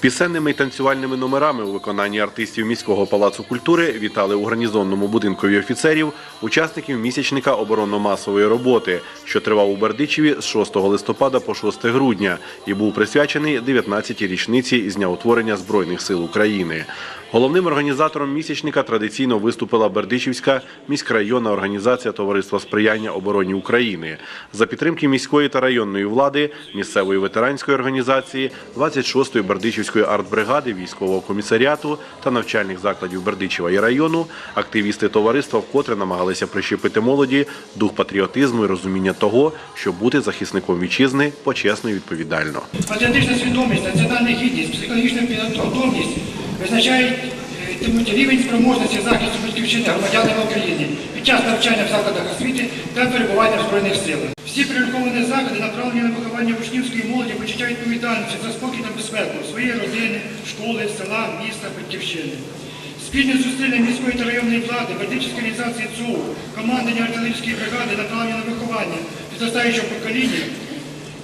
Пісенними і танцювальними номерами у виконанні артистів міського палацу культури вітали у гарнізонному будинкові офіцерів учасників місячника оборонно-масової роботи, що тривав у Бердичеві з 6 листопада по 6 грудня і був присвячений 19-й річниці з дня утворення Збройних сил України. Головним організатором місячника традиційно виступила Бердичівська міськрайонна організація Товариства сприяння обороні України за підтримки міської та районної влади, місцевої ветеранської організації, 26-ї Бердичівської артбригади, військового комісаріату та навчальних закладів Бердичева і району. Активісти товариства вкотре намагалися прищепити молоді дух патріотизму і розуміння того, що бути захисником вітчизни почесно і відповідально. Патріотична свідомість, національна гідність, психологічна готовність визначають е, рівень спроможності захисту батьківщини громадянами України під час навчання в закладах освіти та перебування в Збройних силах. Всі прираховані заходи направлені на виховання учнівської молоді почуття відповідальності за спокій та безпеку своєї родини, школи, села, міста, батьківщини. Спільні зусилля міської та районної влади, Бердичівської організації ЦУ, командування артилерійської бригади направлені на виховання підростаючого покоління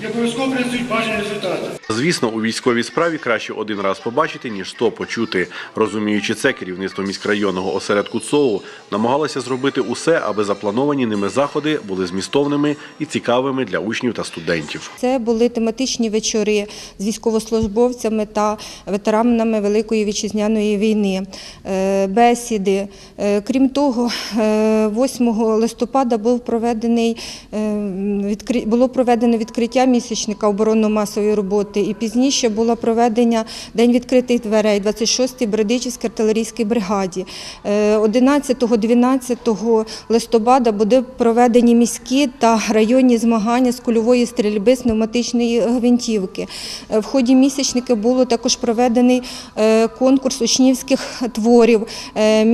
і обов'язково принесуть бажані результати. Звісно, у військовій справі краще один раз побачити, ніж сто почути. Розуміючи це, керівництво міськрайонного осередку ЦОУ намагалося зробити усе, аби заплановані ними заходи були змістовними і цікавими для учнів та студентів. Це були тематичні вечори з військовослужбовцями та ветеранами Великої вітчизняної війни, е, бесіди. Е, Крім того, е, 8 листопада був проведений, е, було проведено відкриття місячника оборонно-масової роботи і пізніше було проведення День відкритих дверей 26-й Бердичівській артилерійській бригаді. Е, 11-12 листопада буде проведені міські та районні змагання з кульової стрільби з пневматичної гвинтівки. Е, В ході місячника було також проведений е, конкурс учнівських творів, е,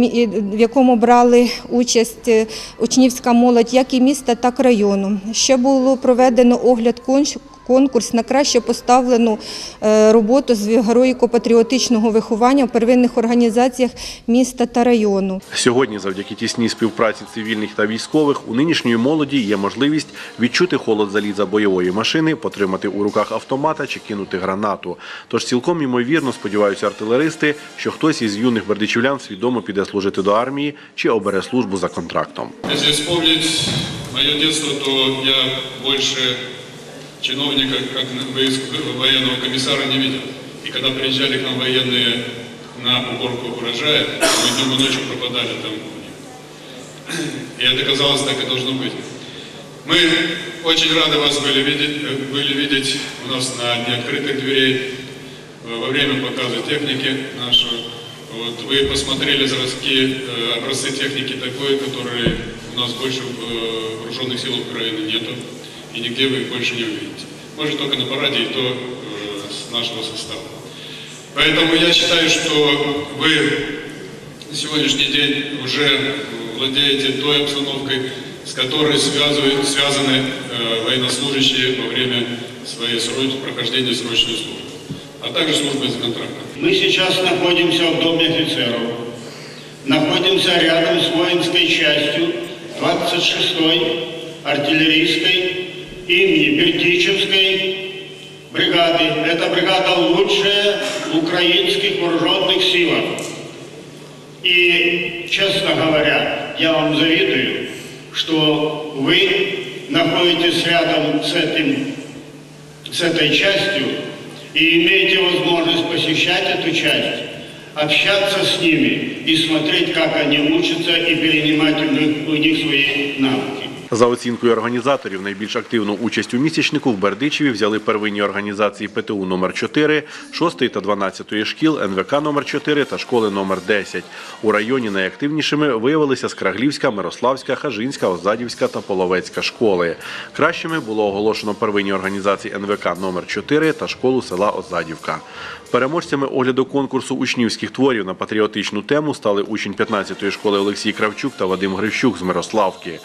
в якому брали участь е, учнівська молодь як і міста, так і району. Ще було проведено огляд конш- конкурс на краще поставлену е, роботу з героїко-патріотичного виховання в первинних організаціях міста та району. Сьогодні, завдяки тісній співпраці цивільних та військових, у нинішньої молоді є можливість відчути холод заліза бойової машини, потримати у руках автомата чи кинути гранату. Тож цілком імовірно сподіваються артилеристи, що хтось із юних бердичівлян свідомо піде служити до армії чи обере службу за контрактом. Если вспомнить мое детство, то я больше чиновника, как военного комиссара, не видел. И когда приезжали к нам военные на уборку урожая, мы днем и ночью пропадали там. И это казалось, так и должно быть. Мы очень рады вас были видеть, э, были видеть у нас на Дне открытых дверей во время показа техники нашего. Вот, вы посмотрели зразки, э, образцы техники такой, которые у нас больше в э, вооруженных силах Украины нету, и нигде вы их больше не увидите. Может, только на параде, и то э, с нашего состава. Поэтому я считаю, что вы на сегодняшний день уже владеете той обстановкой, с которой связывают, связаны э, военнослужащие во время своей сро- прохождения срочной службы, а также службы за контрактом. Мы сейчас находимся в Доме офицеров. Находимся рядом с воинской частью 26-й артиллерийской имени Бердичевской бригады. Эта бригада лучшая украинских вооруженных силах. И, честно говоря, я вам завидую, что вы находитесь рядом с, этим, с этой частью и имеете возможность посещать эту часть, общаться с ними и смотреть, как они учатся и перенимать у них, у них свои навыки. За оцінкою організаторів, найбільш активну участь у місячнику в Бердичеві взяли первинні організації ПТУ номер 4 6 та 12 шкіл, НВК номер 4 та школи номер 10. У районі найактивнішими виявилися Скраглівська, Мирославська, Хажинська, Озадівська та Половецька школи. Кращими було оголошено первинні організації НВК номер 4 та школу села Озадівка. Переможцями огляду конкурсу учнівських творів на патріотичну тему стали учень 15-ї школи Олексій Кравчук та Вадим Грищук з Мирославки.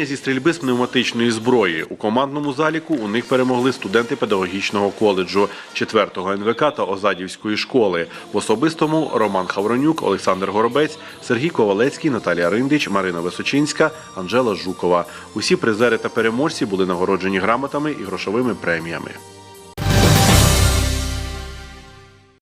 Змагання зі стрільби з пневматичної зброї у командному заліку у них перемогли студенти педагогічного коледжу 4-го НВК та Озадівської школи. В особистому Роман Хавронюк, Олександр Горобець, Сергій Ковалецький, Наталія Риндич, Марина Височинська, Анжела Жукова. Усі призери та переможці були нагороджені грамотами і грошовими преміями.